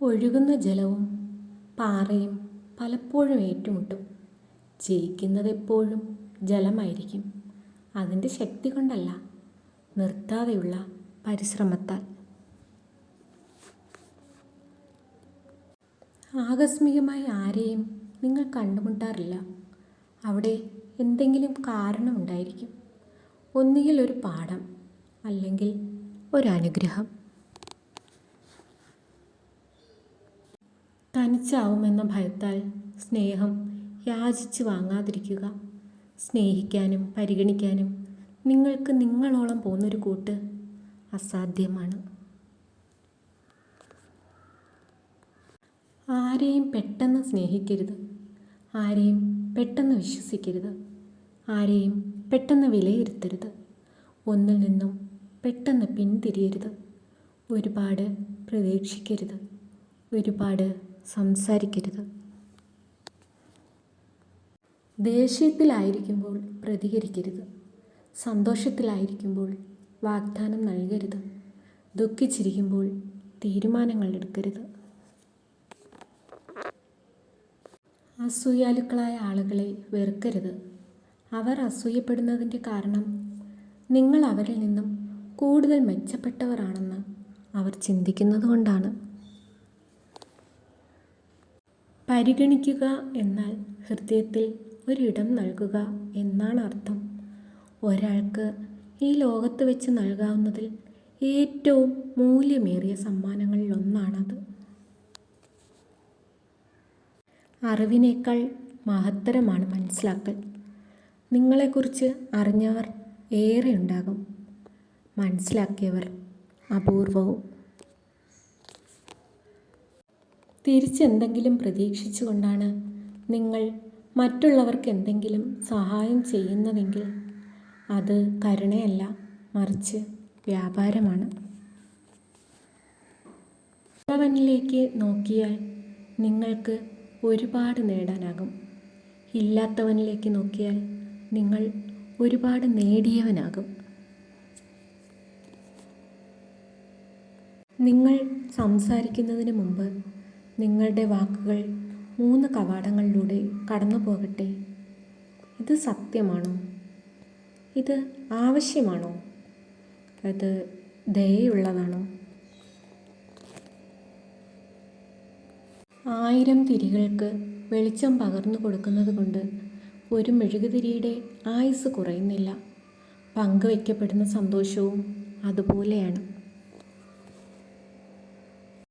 ഒഴുകുന്ന ജലവും പാറയും പലപ്പോഴും ഏറ്റുമുട്ടും. ജയിക്കുന്നതെപ്പോഴും ജലമായിരിക്കും. അതിന്റെ ശക്തി കൊണ്ടല്ല നിർത്താതെയുള്ള പരിശ്രമത്താൽ. ആകസ്മികമായി ആരെയും നിങ്ങൾ കണ്ടുമുട്ടാറില്ല. അവിടെ എന്തെങ്കിലും കാരണമുണ്ടായിരിക്കും. ഒന്നുകിൽ ഒരു പാഠം അല്ലെങ്കിൽ ഒരനുഗ്രഹം തനിച്ചാവുമെന്ന ഭയത്താൽ സ്നേഹം യാചിച്ച് വാങ്ങാതിരിക്കുക. സ്നേഹിക്കാനും പരിഗണിക്കാനും നിങ്ങൾക്ക് നിങ്ങളോളം പോകുന്നൊരു കൂട്ട് അസാധ്യമാണ്. ആരെയും പെട്ടെന്ന് സ്നേഹിക്കരുത്. ആരെയും പെട്ടെന്ന് വിശ്വസിക്കരുത്. ആരെയും പെട്ടെന്ന് വിലയിരുത്തരുത്. ഒന്നിൽ നിന്നും പെട്ടെന്ന് പിന്തിരിയരുത്. ഒരുപാട് പ്രതീക്ഷിക്കരുത്. ഒരുപാട് സംസാരിക്കരുത്. ദേഷ്യത്തിലായിരിക്കുമ്പോൾ പ്രതികരിക്കരുത്. സന്തോഷത്തിലായിരിക്കുമ്പോൾ വാഗ്ദാനം നൽകരുത്. ദുഃഖിച്ചിരിക്കുമ്പോൾ തീരുമാനങ്ങൾ എടുക്കരുത്. അസൂയാലുക്കളായ ആളുകളെ വെറുക്കരുത്. അവർ അസൂയപ്പെടുന്നതിന്റെ കാരണം നിങ്ങൾ അവരിൽ നിന്നും കൂടുതൽ മെച്ചപ്പെട്ടവരാണെന്ന് അവർ ചിന്തിക്കുന്നത് കൊണ്ടാണ് പരിഗണിക്കുക എന്നാൽ ഹൃദയത്തിൽ ഒരിടം നൽകുക എന്നാണ് അർത്ഥം. ഒരാൾക്ക് ഈ ലോകത്ത് വെച്ച് നൽകാവുന്നതിൽ ഏറ്റവും മൂല്യമേറിയ സമ്മാനങ്ങളിൽ ഒന്നാണത്. അറിവിനേക്കാൾ മഹത്തരമാണ് മനസ്സിലാക്കൽ. നിങ്ങളെക്കുറിച്ച് അറിഞ്ഞവർ ഏറെ ഉണ്ടാകും. മനസ്സിലാക്കിയവർ അപൂർവവും. തിരിച്ചെന്തെങ്കിലും പ്രതീക്ഷിച്ചുകൊണ്ടാണ് നിങ്ങൾ മറ്റുള്ളവർക്ക് എന്തെങ്കിലും സഹായം ചെയ്യുന്നതെങ്കിൽ അത് കരുണയല്ല മറിച്ച് വ്യാപാരമാണ്. ഉള്ളവനിലേക്ക് നോക്കിയാൽ നിങ്ങൾക്ക് ഒരുപാട് നേടാനാകും. ഇല്ലാത്തവനിലേക്ക് നോക്കിയാൽ നിങ്ങൾ ഒരുപാട് നേടിയവനാകും. നിങ്ങൾ സംസാരിക്കുന്നതിന് മുമ്പ് നിങ്ങളുടെ വാക്കുകൾ മൂന്ന് കവാടങ്ങളിലൂടെ കടന്നു പോകട്ടെ ഇത് സത്യമാണോ? ഇത് ആവശ്യമാണോ? അത് ദയുള്ളതാണോ ആയിരം തിരികൾക്ക് വെളിച്ചം പകർന്നു കൊടുക്കുന്നത് കൊണ്ട് ഒരു മെഴുകുതിരിയുടെ ആയുസ് കുറയുന്നില്ല. പങ്കുവയ്ക്കപ്പെടുന്ന സന്തോഷവും അതുപോലെയാണ്.